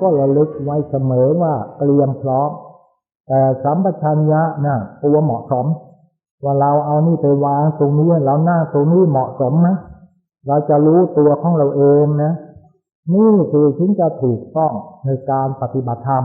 ก็ระลึกไว้เสมอว่าเตรียมพร้อม แต่สัมปชัญญะน่ะตัวเหมาะสม ว่าเราเอานี่ไปวางตรงนี้เราหน้าตรงนี้เหมาะสมไหมเราจะรู้ตัวของเราเองนะ นี่คือถึงจะถูกต้องในการปฏิบัติธรรม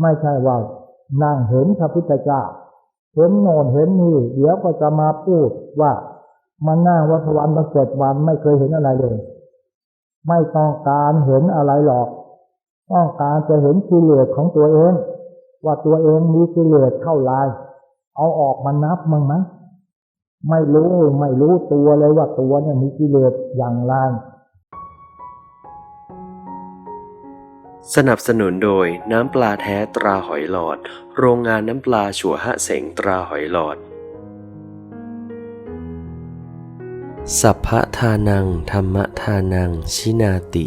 ไม่ใช่ว่านั่งเห็นพระพุทธเจ้าเห็นโน่นเห็นนี่ เดี๋ยวก็จะมาพูดว่ามันนั่งวัฏวันมาเจ็ดวันไม่เคยเห็นอะไรเลย ไม่ต้องการเห็นอะไรหรอก ต้องการจะเห็นกิเลสของตัวเอง ว่าตัวเองมีกิเลสเท่าไรเอาออกมานับมั้งไหมไม่รู้ไม่รู้ตัวเลยว่าตัวเนี่ยมีกิเลสอย่างไรสนับสนุนโดยน้ำปลาแท้ตราหอยหลอด โรงงานน้ำปลาฉัวหะเสงตราหอยหลอด สัพพะทานัง ธรรมทานัง ชินาติ